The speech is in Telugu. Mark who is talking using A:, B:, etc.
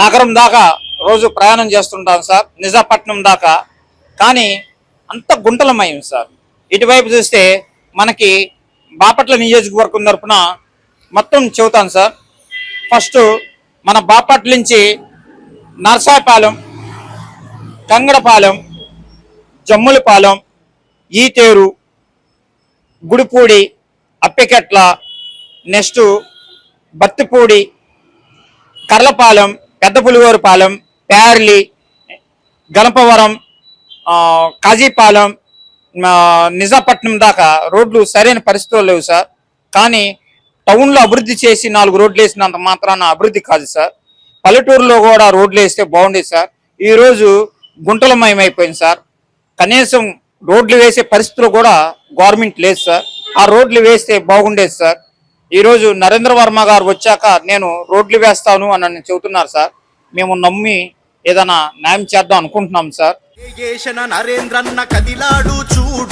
A: నగరం దాకా రోజు ప్రయాణం చేస్తుంటాను సార్. నిజాపట్నం దాకా. కానీ అంత గుంటలమయం సార్. ఇటువైపు చూస్తే మనకి బాపట్ల నియోజకవర్గం తరఫున మొత్తం చెబుతాను సార్. ఫస్ట్ మన బాపట్ల నుంచి నరసాపాలెం కంగడపాలెం జమ్ములపాలెం ఈతేరు గుడిపూడి అప్పికెట్ల నెక్స్ట్ బత్తిపూడి కర్లపాలెం పెద్ద పులిగోరుపాలెం పేర్లి గణపవరం కాజీపాలెం నిజాపట్నం దాకా రోడ్లు సరైన పరిస్థితులు లేవు సార్. కానీ టౌన్లో అభివృద్ధి చేసి నాలుగు రోడ్లు వేసినంత మాత్రాన అభివృద్ధి కాదు సార్. పల్లెటూరులో కూడా రోడ్లు వేస్తే బాగుండేది సార్. ఈరోజు గుంటలమయమైపోయింది సార్. కనీసం రోడ్లు వేసే పరిస్థితులు కూడా గవర్నమెంట్ లేదు సార్. ఆ రోడ్లు వేస్తే బాగుండేది సార్. ఈరోజు నరేంద్ర వర్మ గారు వచ్చాక నేను రోడ్లు వేస్తాను అని చెబుతున్నారు సార్. మేము నమ్మి ఏదైనా న్యాయం చేద్దాం అనుకుంటున్నాం సార్.
B: నరేంద్ర నరేంద్రన్న కదిలాడు చూడు.